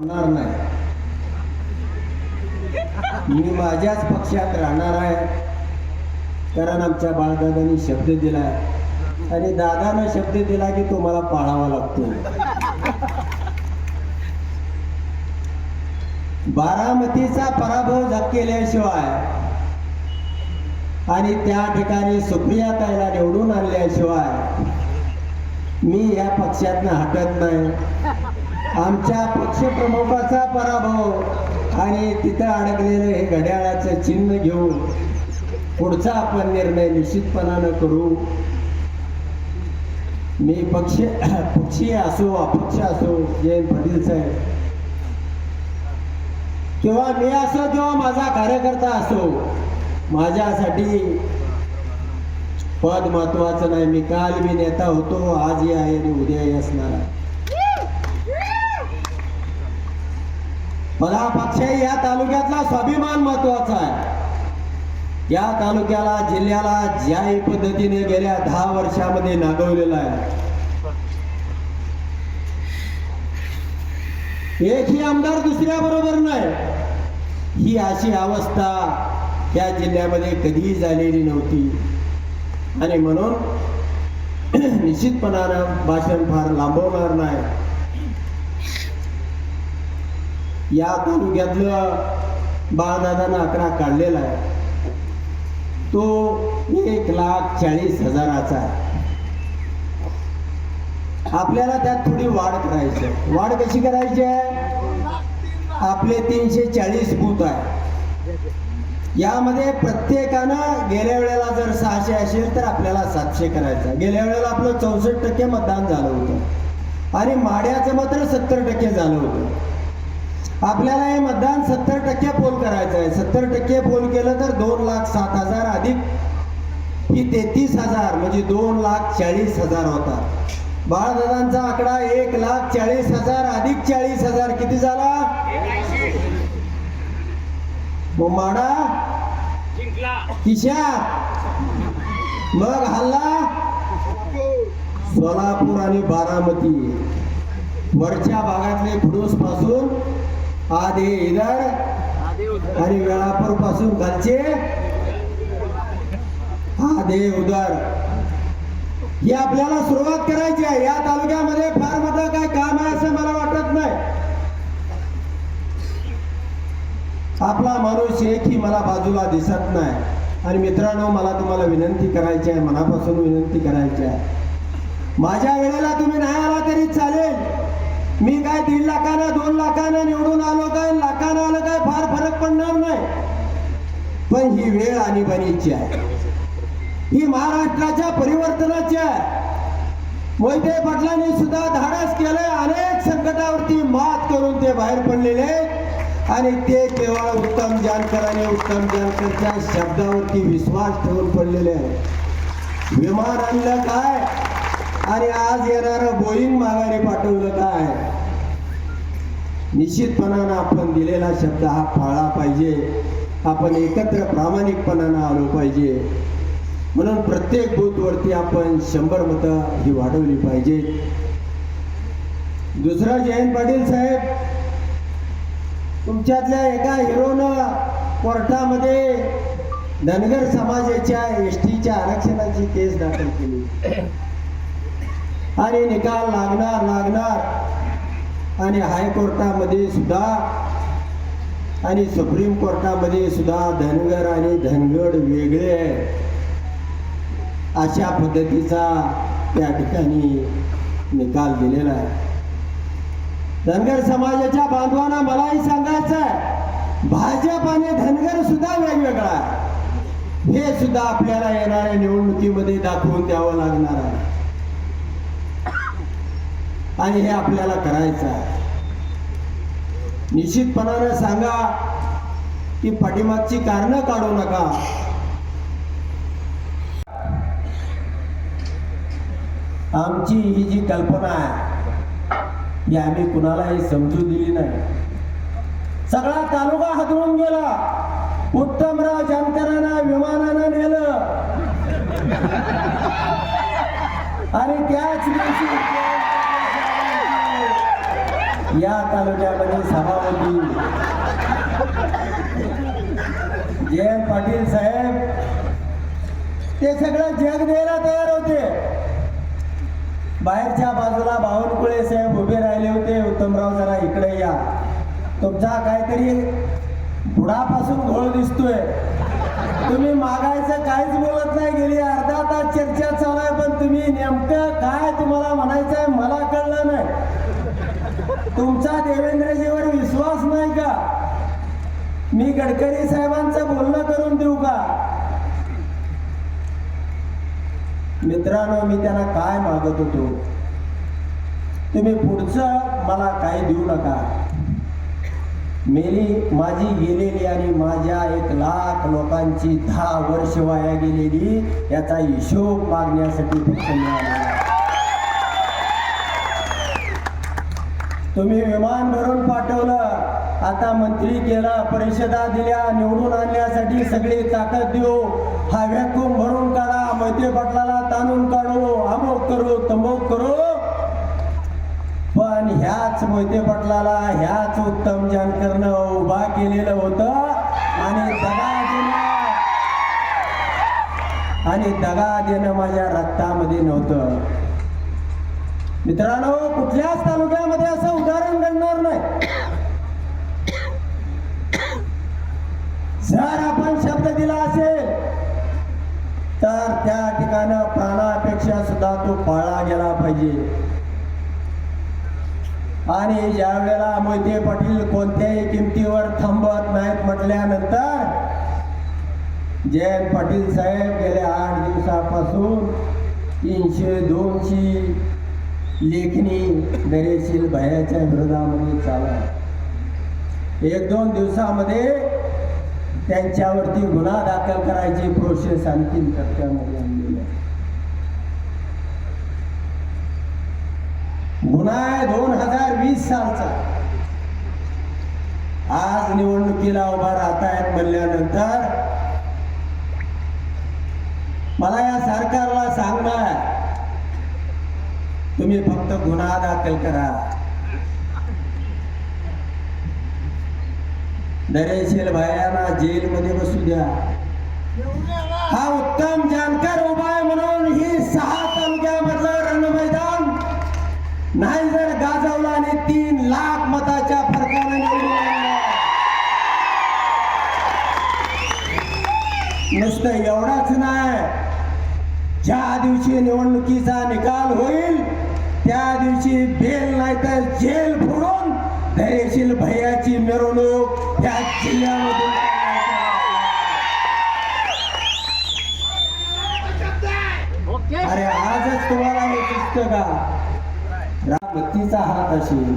होणार नाही. मी माझ्याच पक्षात राहणार आहे. कारण आमच्या बाळदादांनी शब्द दिलाय. आणि दादानं शब्द दिला की तो मला पाळावा लागतो. बारामतीचा पराभव केल्याशिवाय आणि त्या ठिकाणी सुप्रिया ताईला निवडून आणल्याशिवाय मी या पक्षातनं हटत नाही. आमच्या पक्षप्रमुखाचा पराभव आणि तिथं अडकलेलं हे घड्याळाचं चिन्ह घेऊन पुढचा आपण निर्णय निश्चितपणानं करू. मी पक्ष पक्षीय असो अपक्ष असो जयंत पाटील साहेब. किंवा मी असो किंवा माझा कार्यकर्ता असो माझ्यासाठी पद महत्वाचं नाही. मी काल मी नेता होतो आजही आहे आणि उद्याही असणार आहे. मला पक्ष या तालुक्यातला स्वाभिमान महत्त्वाचा आहे. या तालुक्याला जिल्ह्याला ज्या पद्धतीने गेल्या दहा वर्षामध्ये नागवलेला आहे. एकही आमदार दुसऱ्या बरोबर नाही. ही अशी अवस्था या जिल्ह्यामध्ये कधीही झालेली नव्हती. आणि म्हणून निश्चितपणानं भाषण फार लांबवणार नाही. या तालुक्यातलं बाळदादानं आकडा काढलेला आहे. तो एक लाख चाळीस हजाराचा आहे. आपल्याला त्यात थोडी वाढ करायची आहे. वाढ कशी करायची आहे? आपले तीनशे चाळीस बूथ आहे. यामध्ये प्रत्येकानं गेल्या वेळेला जर सहाशे असेल तर आपल्याला सातशे करायचं गेल्या वेळेला आपलं चौसष्ट टक्के मतदान झालं होतं. आणि माड्याचं मात्र सत्तर टक्के झालं होतं. आपल्याला हे मतदान सत्तर टक्के पोल करायचं आहे. सत्तर टक्के पोल केलं तर दोन लाख सात हजार अधिक. ही तेहतीस हजार म्हणजे दोन लाख चाळीस हजार होता बाळदादांचा आकडा एक लाख चाळीस हजार अधिक चाळीस हजार. किती झाला? बोमाडा माडा मग हल्ला? सोलापूर आणि बारामती. वरच्या भागातले खुडूसपासून आधी इधर आणि वेळापूरपासून खालचे. आधे उदर. ही आपल्याला सुरुवात करायची आहे. या तालुक्यामध्ये फार मोठं काय काम आहे असं मला वाटत नाही. आपला माणूस एकही मला बाजूला दिसत नाही. आणि मित्रांनो मला तुम्हाला विनंती करायची आहे. मनापासून विनंती करायची आहे. माझ्या वेळेला तुम्ही नाही आला तरी चालेल. मी काय दीड लाखानं दोन लाखानं निवडून आलो काय? लाखानं आलं काय? फार फरक पडणार नाही. पण ही वेळ आणीबाणीची आहे. ही महाराष्ट्राच्या परिवर्तनाची आहे. मोहिते पाटलांनी सुद्धा धाडस केलंय. अनेक संकटावरती मात करून ते बाहेर पडलेले आणि ते केवळ उत्तम जानकराने उत्तम जानकरच्या शब्दावरती विश्वास ठेवून पडलेले आहे विमान आणलं काय? आणि आज येणार बोईंग माघारी पाठवलं काय? निश्चितपणानं आपण दिलेला शब्द हा पाळला पाहिजे. आपण एकत्र प्रामाणिकपणानं आलो पाहिजे. म्हणून प्रत्येक बूथवरती आपण शंभर मतं ही वाढवली पाहिजे. दुसरं जयंत पाटील साहेब तुमच्यातल्या एका हिरोनं कोर्टामध्ये धनगर समाजाच्या एस टीच्या आरक्षणाची केस दाखल केली. आणि निकाल लागणार लागणार. आणि हायकोर्टामध्ये सुद्धा आणि सुप्रीम कोर्टामध्ये सुद्धा धनगर आणि धनगड वेगळे आहे. अशा पद्धतीचा त्या ठिकाणी निकाल दिलेला आहे. धनगर समाजाच्या बांधवांना मलाही सांगायचं आहे भाजप आणि धनगर सुद्धा वेगवेगळा आहे. हे सुद्धा आपल्याला येणाऱ्या निवडणुकीमध्ये दाखवून द्यावं लागणार आहे. आणि हे आपल्याला करायचं आहे. निश्चितपणानं सांगा की पाठीमागची कारणं काढू नका. आमची ही जी कल्पना आहे ही आम्ही कुणालाही समजू दिली नाही. सगळा तालुका हादरून गेला. उत्तमराव जानकरांना विमानानं नेलं. आणि त्याच दिवशी या तालुक्यामध्ये सभापती जे पाटील साहेब ते सगळं जग द्यायला तयार होते. बाहेरच्या बाजूला बावनकुळे साहेब उभे राहिले होते. उत्तमराव जरा इकडे या. तुमचा काहीतरी बुडापासून घोळ दिसतोय. तुम्ही मागायचं काहीच बोलत नाही. गेली अर्धा तास चर्चा चालू आहे पण तुम्ही नेमकं काय तुम्हाला म्हणायचं आहे मला तुमचा देवेंद्रजीवर विश्वास नाही का? मी गडकरी साहेबांचं बोलणं करून देऊ का? मित्रांनो मी त्यांना काय मागत होतो? तुम्ही पुढचं मला काही देऊ नका. मेली माझी गेलेली आणि माझ्या एक लाख लोकांची दहा वर्ष वाया गेलेली याचा हिशोब मागण्यासाठी फक्त मिळाला. तुम्ही विमान भरून पाठवलं. आता मंत्री केला परिषदा दिल्या निवडून आणण्यासाठी सगळी ताकद देऊ. हा व्हॅक्यूम भरून काढा मैत्री पाटलाला ताणून काढू अमोक करू तमुक करू. पण ह्याच मोहिते पाटलाला ह्याच उत्तम जानकरनं उभा केलेलं होतं. आणि दगा देणं. आणि दगा देणं माझ्या रक्तामध्ये नव्हतं. मित्रांनो कुठल्याच तालुक्यामध्ये असं उदाहरण घडणार नाही. जर आपण शब्द दिला असेल तर त्या ठिकाणी प्राणापेक्षा सुद्धा तो पाळला गेला पाहिजे. आणि ज्या वेळेला मोहिते पाटील कोणत्याही किमतीवर थांबत नाहीत म्हटल्यानंतर जयंत पाटील साहेब गेल्या आठ दिवसापासून तीनशे दोनशे लेखणी दरेशील भयाच्या विरोधामध्ये चालू एक दोन दिवसामध्ये त्यांच्यावरती गुन्हा दाखल करायची प्रोसेस अंतिम टप्प्यामध्ये आणलेली आहे. गुन्हा आहे दोन हजार वीस सालचा. आज निवडणुकीला उभा राहतायत म्हणल्यानंतर मला या सरकारला सांगणार तुम्ही फक्त गुन्हा दाखल करा. दरेशील भयांना जेलमध्ये बसू द्या. हा उत्तम जानकर उभा आहे म्हणून ही सहा तालुक्यामधलं रणमैदान नाही जर गाजवला आणि तीन लाख मताच्या फरकाने नुसतं एवढाच नाही. ज्या दिवशी निवडणुकीचा निकाल होईल त्या दिवशी बेल नाही तर जेल फोडून धैर्यशील भैयाची मिरवणूक त्या जिल्ह्यामधून अरे आजच तुम्हाला हे दिसतं का रामभक्तीचा हात असेल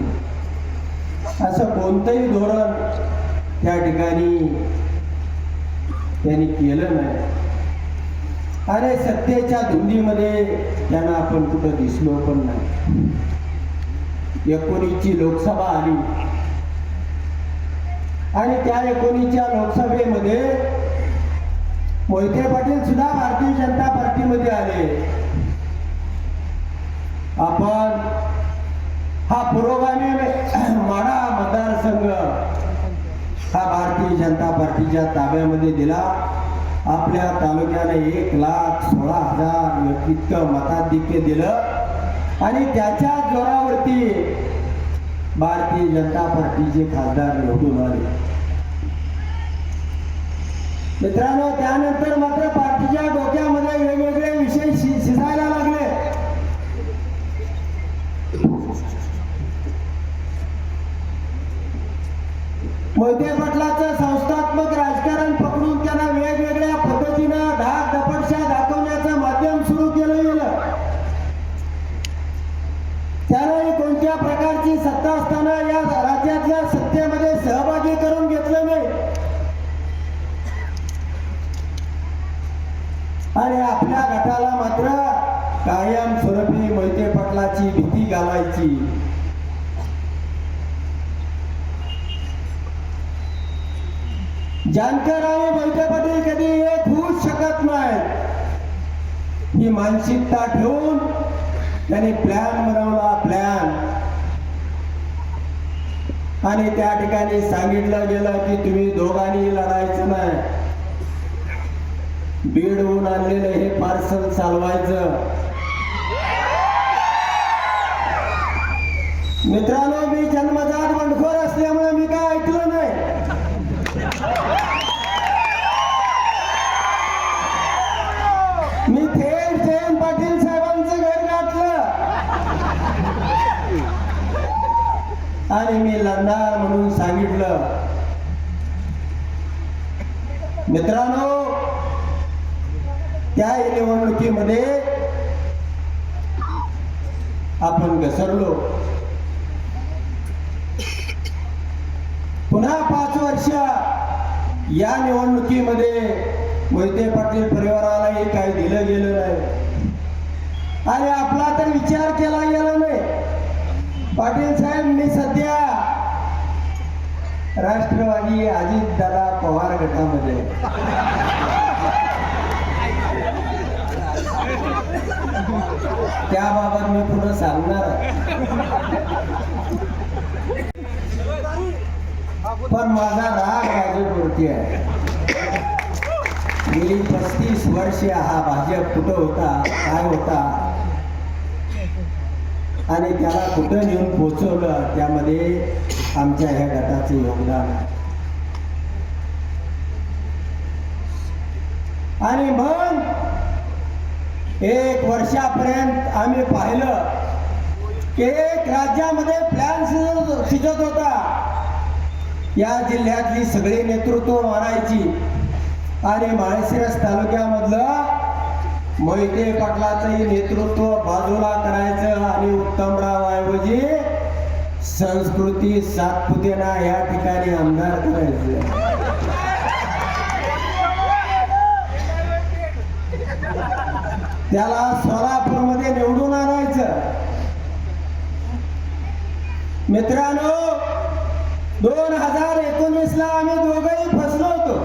असं कोणतंही धोरण त्या ठिकाणी त्यांनी केलं नाही. अरे सत्तेच्या धुंदीमध्ये त्यांना आपण कुठं दिसलो पण नाही. एकोणीसची लोकसभा आली. आणि त्या एकोणीसच्या लोकसभेमध्ये मोहिते पाटील सुद्धा भारतीय जनता पार्टीमध्ये आले. आपण हा पुरोगामी माडा मतदारसंघ हा भारतीय जनता पार्टीच्या ताब्यामध्ये दिला. आपल्या तालुक्याने एक लाख सोळा हजार इतकं मताधिक्य दिलं. आणि त्याच्या जोरावरती भारतीय जनता पार्टीचे खासदार निवडून आले. मित्रांनो त्यानंतर मात्र पार्टीच्या डोक्यामध्ये वेगवेगळे विषय शिजायला लागले. मोहिते पाटलाचं जानकर आणि मोहिते पाटील कधी एक होऊच शकत नाही ही मानसिकता ठेवून त्यांनी प्लॅन बनवला प्लॅन आणि त्या ठिकाणी सांगितलं गेलं की तुम्ही दोघांनी लढायचं नाही. बीडहून आणलेलं हे पार्सल चालवायचं. मित्रांनो मी जन्मजात बंडखोर असल्यामुळे आणि मी लढणार म्हणून सांगितलं. मित्रांनो त्या निवडणुकीमध्ये आपण घसरलो. पुन्हा पाच वर्ष या निवडणुकीमध्ये मोहिते पाटील परिवारालाही काही दिलं गेलं नाही. आणि आपला तर विचार केला गेला नाही पाटील साहेब मी सध्या राष्ट्रवादी अजित दादा पवार गटामध्ये. त्याबाबत मी पुढे सांगणार पण माझा राग भाजपवरती आहे. गेली पस्तीस वर्ष हा भाजप कुठं होता काय होता आणि त्याला कुठं नेऊन पोचवलं त्यामध्ये आमच्या ह्या गटाचे योगदान आहे. आणि मग एक वर्षापर्यंत आम्ही पाहिलं की एक राज्यामध्ये प्लॅन शिजत होता. या जिल्ह्यातली सगळी नेतृत्व मारायची. आणि माळशिरस तालुक्यामधलं मोहिते पाटलाचंही नेतृत्व बाजूला करायचं आणि उत्तमराव ऐवजी संस्कृती सातपुतेला या ठिकाणी आमदार करायचं त्याला सोलापूरमध्ये निवडून आणायचं. मित्रांनो दोन हजार एकोणीस ला आम्ही दोघंही फसलो होतो.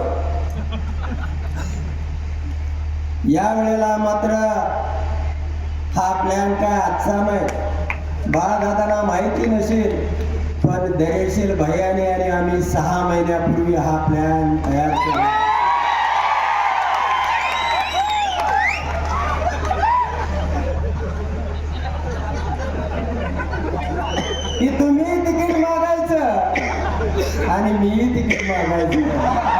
या वेळेला मात्र हा प्लॅन काय आजचा नाही. बाळदादांना माहिती नसेल पण दयशील भैयाने आणि आम्ही सहा महिन्यापूर्वी हा प्लॅन तयार केला. की तुम्ही तिकीट मागायचं? आणि मी तिकीट मागायचं.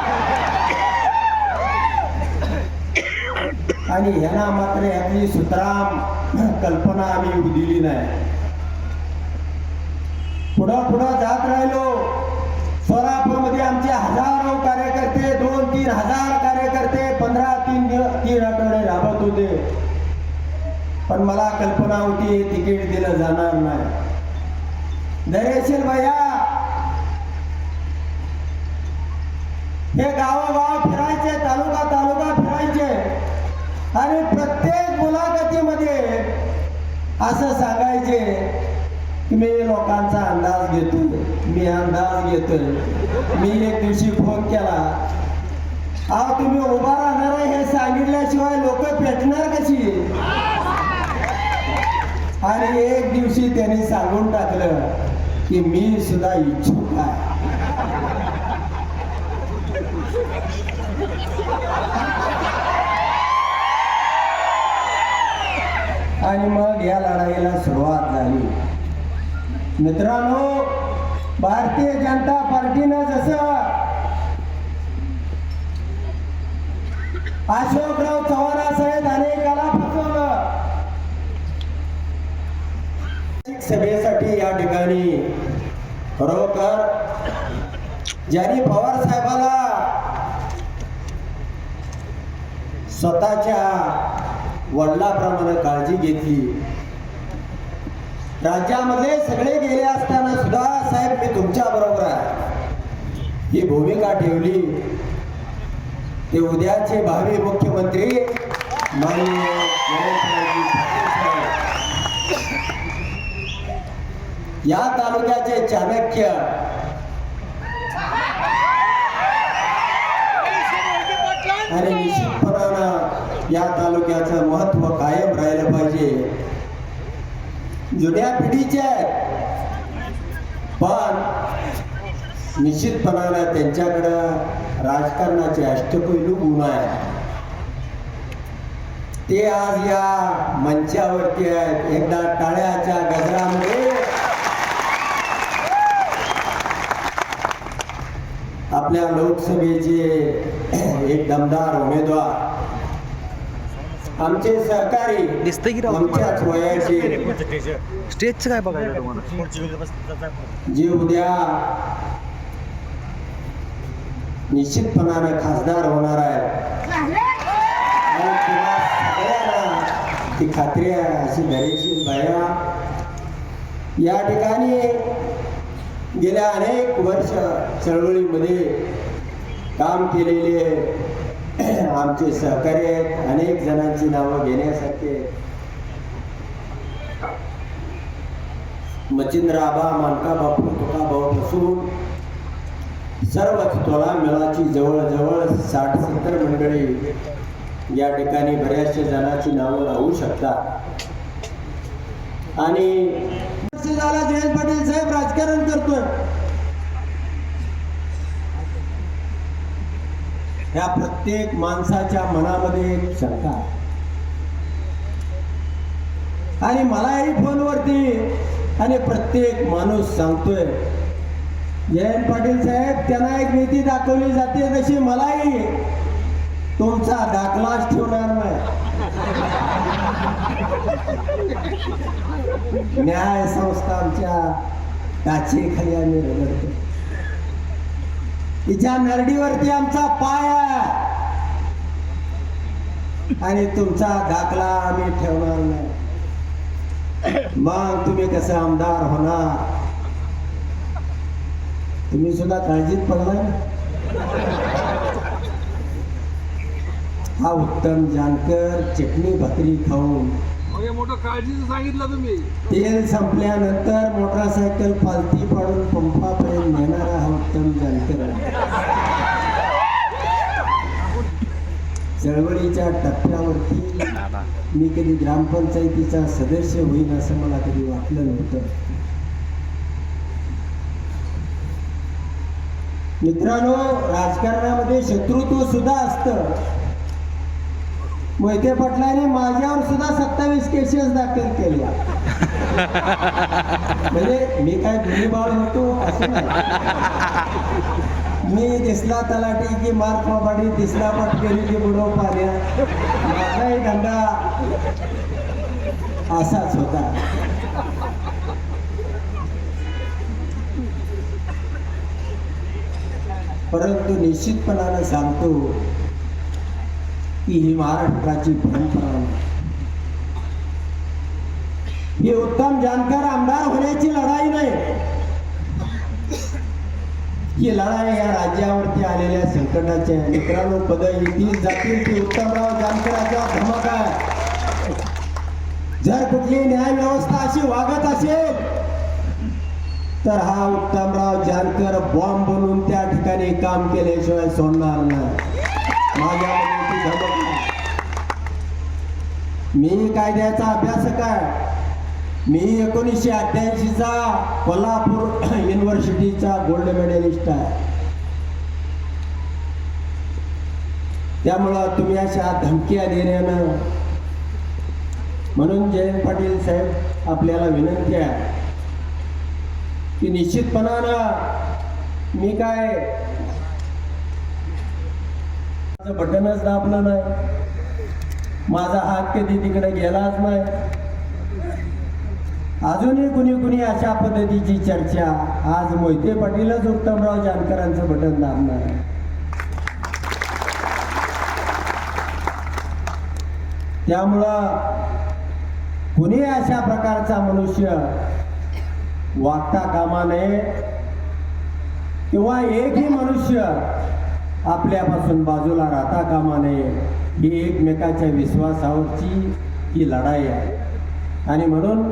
आणि ह्यांना मात्र यातली सुतराम कल्पना आम्ही दिली नाही. पुढं पुढं जात राहिलो. सोलापूरमध्ये आमचे हजारो कार्यकर्ते दोन तीन हजार कार्यकर्ते पंधरा तीन दिवस तीन आठवडे राबत होते. पण मला कल्पना होती तिकीट दिलं जाणार नाही. दरेशील भैया हे गावोगाव फिरायचे तालुका तालुका फिरायचे. आणि प्रत्येक मुलाखतीमध्ये असं सांगायचे मी लोकांचा अंदाज घेतो. मी अंदाज घेतो मी एक दिवशी फोन केला. अहो तुम्ही उभा राहणार आहे हे सांगितल्याशिवाय लोक पेटणार कशी? आणि एक दिवशी त्यांनी सांगून टाकलं की मी सुद्धा इच्छुक आहे. आणि मग या लढाईला सुरुवात झाली. मित्रांनो भारतीय जनता पार्टीनं जसं अशोकराव चव्हाणासाहेब अनेकाला फसवलं. सभेसाठी या ठिकाणी खरोखर ज्यांनी पवार साहेबाला स्वतःच्या वडिलाप्रमाणे काळजी घेतली राज्यामध्ये सगळे गेले असताना सुद्धा साहेब मी तुमच्या बरोबर आहे. ही भूमिका ठेवली. ते उद्याचे भावी मुख्यमंत्री या तालुक्याचे चाणक्य आणि निश्चितपणानं या तालुक्याचं महत्त्व कायम जुन्या पिढीचे आहेत. पण निश्चितपणानं त्यांच्याकडं राजकारणाचे अष्टपैलू गुण आहेत. ते आज या मंचावरती आहेत. एकदा टाळ्याच्या गजरामध्ये. आपल्या लोकसभेचे एक दमदार उमेदवार आमचे सहकारी दिसतंय की राव? आमच्याच वयाचे स्टेजचं काय बघायला तुम्हाला? जे. उद्या निश्चितपणानं खासदार होणार आहे. आणि तुम्हा सगळ्यांना ती खात्री आहे अशी धैर्यशील भया. या ठिकाणी गेल्या अनेक वर्ष चळवळीमध्ये काम केलेले आमचे सहकारी अनेक जणांची नावं घेण्यासारखे. मचिंद्र आबा मानका बापू तुका भाऊ पासून सर्व तोला मेळाची जवळजवळ साठ सत्तर मंडळी या ठिकाणी बऱ्याचशा जणांची नावं राहू शकतात. आणि झाला जयंत पाटील साहेब राजकारण करतोय. ह्या प्रत्येक माणसाच्या मनामध्ये एक शंका आणि मलाही फोनवरती आणि प्रत्येक माणूस सांगतोय जयंत पाटील साहेब त्यांना एक नीती दाखवली जाते तशी मलाही तुमचा दाखलाच ठेवणार नाही. न्याय संस्था आमच्या टाचेखाली आम्ही रगडतो तिच्या नरडीवरती आमचा पाय आणि तुमचा दाखला आम्ही ठेवणार नाही. मग तुम्ही कसं आमदार होणार? तुम्ही सुद्धा काळजीत पडलाय? हा उत्तम जानकर चटणी भाकरी खाऊन हे मोठं काळजीचं सांगितलं तुम्ही. तेल संपल्यानंतर मोटरसायकल पालथी पाडून पंपापर्यंत नेणारा हा उत्तम जानकर चळवळीच्या टप्प्यावरती मी कधी ग्रामपंचायतीचा सदस्य होईन असं मला कधी वाटलं नव्हतं. मित्रांनो राजकारणामध्ये शत्रुत्व सुद्धा असतं. मोहिते पटलाने माझ्यावर सुद्धा सत्तावीस केसेस दाखल केल्या. म्हणजे मी काय गुन्हेबाळ होतो असं नाही. मी दिसला तलाठी की मार पाडी दिसला पटकेली की बुडव पाण्या. माझाही धंदा असाच होता. परंतु निश्चितपणानं सांगतो की ही महाराष्ट्राची परंपरा ही उत्तम जानकर आमदार होण्याची लढाई नाही. ही लढाई या राज्यावरती आलेल्या संकटाचे आहे. मित्रांनो पद येतील जातील ती उत्तमराव जानकरांचा धमक आहे. जर कुठली न्याय व्यवस्था अशी वागत असेल तर हा उत्तमराव जानकर बॉम्ब बनवून त्या ठिकाणी काम केल्याशिवाय सोडणार नाही. माझ्या मी कायद्याचा अभ्यासक आहे. मी एकोणीसशे अठ्ठ्याऐंशीचा कोल्हापूर युनिव्हर्सिटीचा गोल्ड मेडलिस्ट आहे. त्यामुळं तुम्ही अशा धमक्या देण्यानं म्हणून जयंत पाटील साहेब आपल्याला विनंती आहे की निश्चितपणानं मी काय माझं बटनच दाबलं नाही. माझा हात कधी तिकडे गेलाच नाही. अजूनही कुणी कुणी अशा पद्धतीची चर्चा आज मोहिते पाटीलच उत्तमराव जानकरांचं बटन दाबणार आहे. त्यामुळं कुणी अशा प्रकारचा मनुष्य वागता कामा नये किंवा एकही मनुष्य आपल्यापासून बाजूला राहता कामा नये ही एकमेकाच्या विश्वासावरची ही लढाई आहे. आणि म्हणून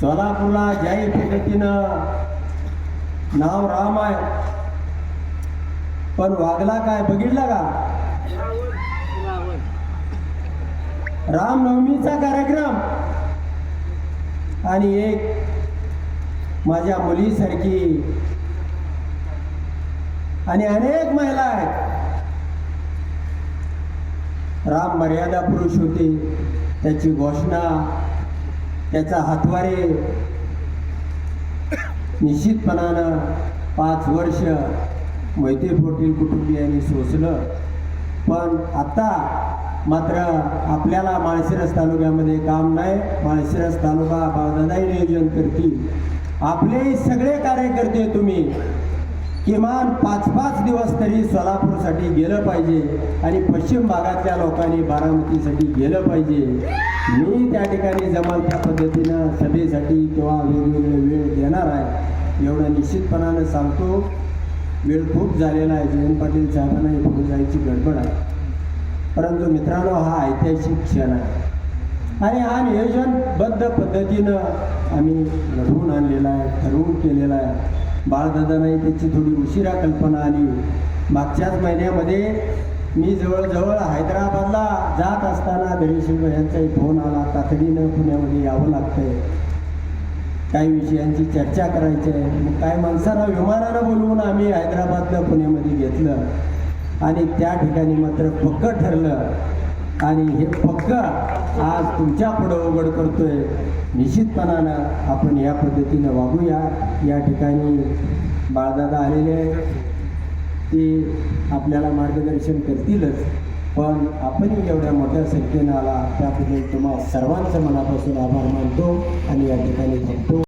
सोलापूरला ज्याही पद्धतीनं नाव राम आहे. पण वागला काय बघितला का? रामनवमीचा कार्यक्रम. आणि एक माझ्या मुलीसारखी आणि अनेक महिला आहेत. राम मर्यादा पुरुष होते. त्याची घोषणा त्याचा हातवारे निश्चितपणानं पाच वर्ष मैत्री पोटील कुटुंबियांनी सोसलं. पण आता मात्र आपल्याला माळशिरस तालुक्यामध्ये काम नाही माळशिरस तालुका बावदादाही नियोजन करतील. आपले सगळे कार्यकर्ते तुम्ही किमान पाच पाच दिवस तरी सोलापूरसाठी गेलं पाहिजे आणि पश्चिम भागातल्या लोकांनी बारामतीसाठी गेलं पाहिजे. मी त्या ठिकाणी जमाल त्या पद्धतीनं सभेसाठी किंवा वेगवेगळे वेळ देणार आहे. एवढं निश्चितपणानं सांगतो. वेळ खूप झालेला आहे. जयंत पाटील साहेबांना पुढे जायची गडबड आहे. परंतु मित्रांनो हा ऐतिहासिक क्षण आहे. आणि हा नियोजनबद्ध पद्धतीनं आम्ही घडवून आणलेला आहे ठरवून केलेला आहे. बाळदादांनाही त्याची थोडी उशिरा कल्पना आली. मागच्याच महिन्यामध्ये मी जवळजवळ हैदराबादला जात असताना धैर्यशील यांचाही फोन आला. तातडीनं पुण्यामध्ये यावं लागतंय. काही विषयांची चर्चा करायची आहे. मग काही माणसांना विमानानं बोलवून आम्ही हैदराबादला पुण्यामध्ये घेतलं. आणि त्या ठिकाणी मात्र पक्क ठरलं. आणि हे पक्क आज तुमच्या पुढं उघड करतोय. निश्चितपणानं आपण या पद्धतीनं वागूया. या ठिकाणी बाळदादा आलेले आहे ते आपल्याला मार्गदर्शन करतीलच. पण आपणही एवढ्या मोठ्या संख्येनं आला त्याबद्दल तुम्हा सर्वांचं मनापासून आभार मानतो आणि या ठिकाणी थांबतो.